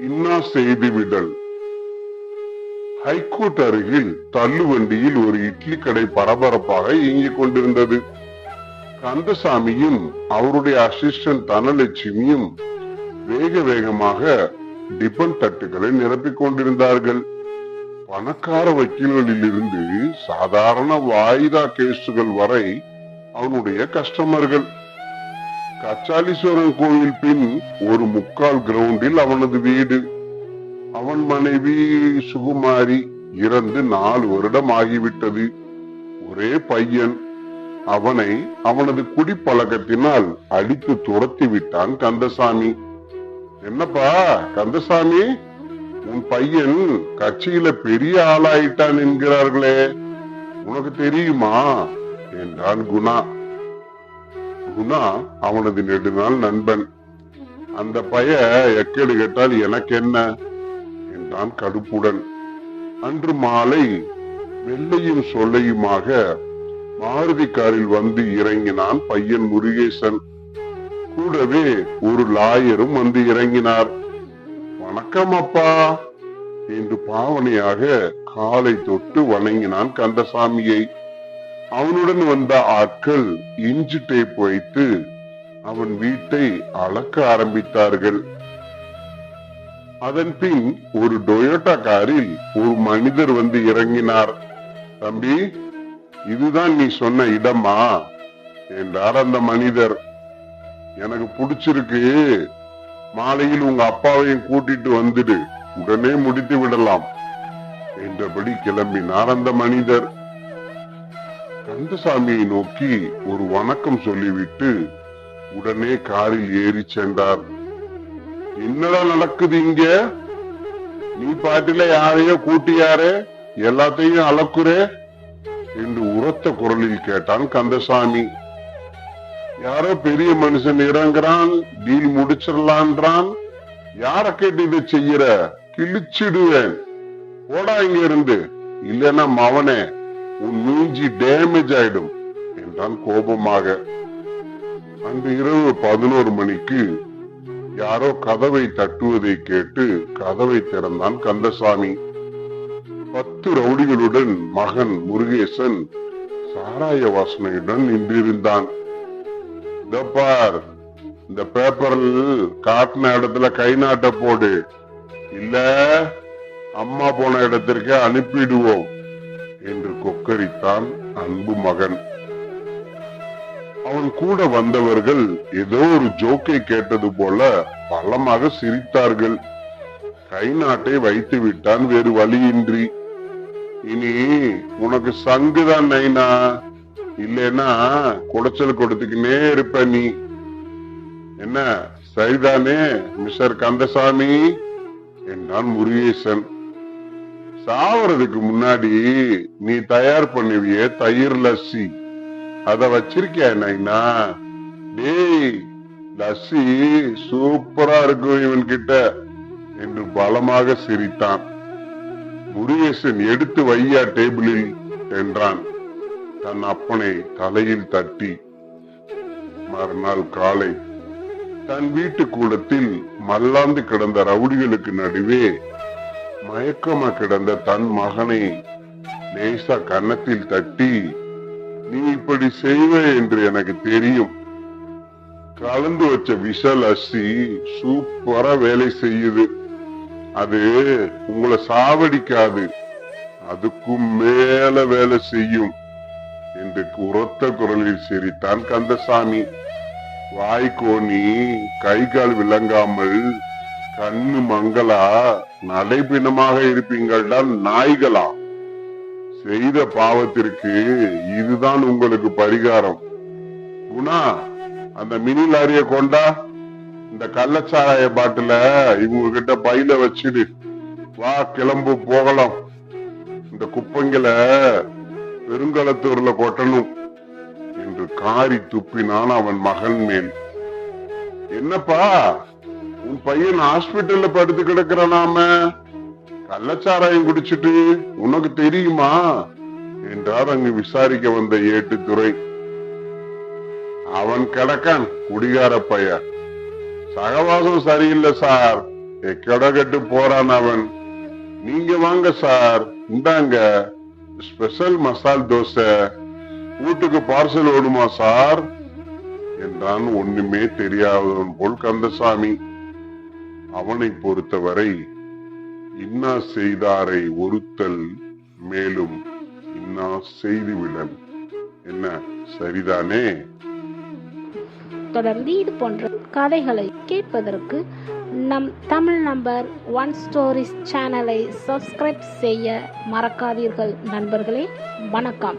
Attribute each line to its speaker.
Speaker 1: இன்னா செய்துவிடல் ஹைகோர்ட் அருகில் தள்ளுவண்டியில் ஒரு இட்லி கடை பரபரப்பாக இயங்கிக் கொண்டிருந்தது. கந்தசாமியும் அவருடைய அசிஸ்டன்ட் தனலட்சுமியும் வேக வேகமாக டிபன் தட்டுகளை நிரப்பிக் கொண்டிருந்தார்கள். பணக்கார வக்கீல்களில் இருந்து சாதாரண வாய்தா கேசுகள் வரை அவனுடைய கஸ்டமர்கள். கச்சாலீஸ்வரன் கோவில் பின் ஒரு முக்கால் கிரவுண்டில் அவனது வீடு. அவன் மனைவி சுகுமாரி இறந்து நாலு வருடம் ஆகிவிட்டது. ஒரே பையன். அவனை அவனது குடிப்பழக்கத்தினால் அடித்து துரத்தி விட்டான் கந்தசாமி. என்னப்பா கந்தசாமி? உன் பையன் கட்சியில பெரிய ஆளாயிட்டான் என்கிறார்களே. உனக்கு தெரியுமா? என்றான் குணா. குணா அவனது நெடுநாள் நண்பன். அந்த பய எக்கேடு கேட்டால் எனக்கு என்ன? என்றான் கடுப்புடன். அன்று மாலை வெள்ளையும் சொல்லையுமாக மாருதி காரில் வந்து இறங்கினான் பையன் முருகேசன். கூடவே ஒரு லாயரும் வந்து இறங்கினார். வணக்கம் அப்பா என்று பாவனையாக காலை தொட்டு வணங்கினான் கந்தசாமியை. அவனுடன் வந்த ஆட்கள் இஞ்சி டேப் வைத்து அவன் வீட்டை அளக்க ஆரம்பித்தார்கள். அதன் பின் ஒரு டொயோட்டா காரில் ஒரு மனிதர் வந்து இறங்கினார். தம்பி இதுதான் நீ சொன்ன இடமா? என்றார் அந்த மனிதர். எனக்கு பிடிச்சிருக்கு. மாலையில் உங்க அப்பாவையும் கூட்டிட்டு வந்துடு. உடனே முடித்து விடலாம். என்றபடி கிளம்பினார் அந்த மனிதர். கந்தசாமியை நோக்கி ஒரு வணக்கம் சொல்லிவிட்டு உடனே காரில் ஏறி சென்றார். என்னடா நடக்குது இங்க? நீ பாட்டில யாரையோ கூட்டியாரே? எல்லாத்தையும் அளக்குறே? என்று உரத்த குரலில் கேட்டான் கந்தசாமி. யாரோ பெரிய மனுஷன் இறங்குறான் டீல் முடிச்சிடலான்றான். யார கேட்டு இதை செய்யற? கிழிச்சிடுவேன். போடா இங்க இருந்து இல்லைன்னா மவனே. உன் மூஞ்சி டேமேஜ் ஆயிடும் என்றான் கோபமாக. அன்று இரவு பதினோரு மணிக்கு யாரோ கதவை தட்டுவதை கேட்டு கதவை திறந்தான் கந்தசாமி. பத்து ரவுடிகளுடன் மகன் முருகேசன் சாராய வாசனையுடன் நின்றிருந்தான். இதோ பார் இந்த பேப்பரில் காட்டின இடத்துல கை நாட்ட போடு. இல்ல அம்மா போன இடத்திற்கு அனுப்பிடுவோம். என்று கொக்கரித்தான் அன்பு மகன். அவன் கூட வந்தவர்கள் ஏதோ ஒரு ஜோக்கை கேட்டது போல பலமாக சிரித்தார்கள். கை நாட்டை வைத்து விட்டான் வேறு வழியின்றி. இனி உனக்கு சங்குதான் நைனா. இல்லைன்னா குடைச்சல் கொடுத்துக்கினே இருப்ப நீ. என்ன சரிதானே மிஸ்டர் கந்தசாமி? என்றான் முருகேசன். சாவறதுக்கு முன்னாடி நீ தயார் பண்ணுவிய தயிர் லஸ்ஸி. அத வச்சிருக்கியா நைனா? டேய் லஸ்ஸி சூப்பரா இருக்கும் இவன் கிட்ட என்று பலமாக சிரித்தான். முருகேசன் எடுத்து வையா டேபிளில் என்றான். தன் அப்பனை தலையில் தட்டி. மறுநாள் காலை. தன் வீட்டு கூடத்தில் மல்லாந்து கிடந்த ரவுடிகளுக்கு நடுவே மயக்கமா கிடந்த தன் மகனை லேசா கன்னத்தில் தட்டி நீ இப்படி செய்வ என்று எனக்கு தெரியும். கலந்து வச்ச விஷல் அசி சூப்பரா வேலை செய்யுது. அது உங்களை சாவடிக்காது. அதுக்கும் மேல வேலை செய்யும். என்று உரத்த குரலில் சிரித்தான் கந்தசாமி. வாய்க்கோணி கை கால் விளங்காமல் கண்ணு மங்களா நடைபிணமாக இருப்பீங்கள்டா நாய்களா? செய்த பாவத்திற்கு இதுதான் உங்களுக்கு பரிகாரம். குணா அந்த மினி லாரிய கொண்டா இந்த கள்ளச்சாராய பாட்டுல இவங்க கிட்ட பையில வச்சிடு வா கிளம்பு போகலாம். இந்த குப்பைங்களை பெருங்கலத்தூர்ல கொட்டணும் என்று காரி துப்பினான் அவன் மகன் மேல். என்னப்பா பையன் ஹாஸ்பிட்டல்ல படுத்து கிடக்கிறானாம கள்ளச்சாராயம் குடிச்சிட்டு உனக்கு தெரியுமா? என்றார் அங்கு விசாரிக்க வந்த ஏட்டுத்துறை. அவன் கிடக்கான் குடிகார பையன். சகவாசம் சரியில்லை சார். எக்கடகட்டு போறான் அவன். நீங்க வாங்க சார். இந்தாங்க. ஸ்பெஷல் மசால் தோசை. வீட்டுக்கு பார்சல் ஓடுமா சார்? என்றான். ஒண்ணுமே தெரியாதவன் போல் கந்தசாமி. அவனை பொறுத்தவரை இன்னா செய்தாரை ஒருத்தல் மேலும் இன்னா செய்துவிடல் என்ன சரிதானே?
Speaker 2: தொடர்ந்து இது போன்ற கதைகளை கேட்பதற்கு நம் தமிழ் நம்பர் ஒன் ஸ்டோரிஸ் சேனலை சப்ஸ்கிரைப் செய்ய மறக்காதீர்கள் நண்பர்களே. வணக்கம்.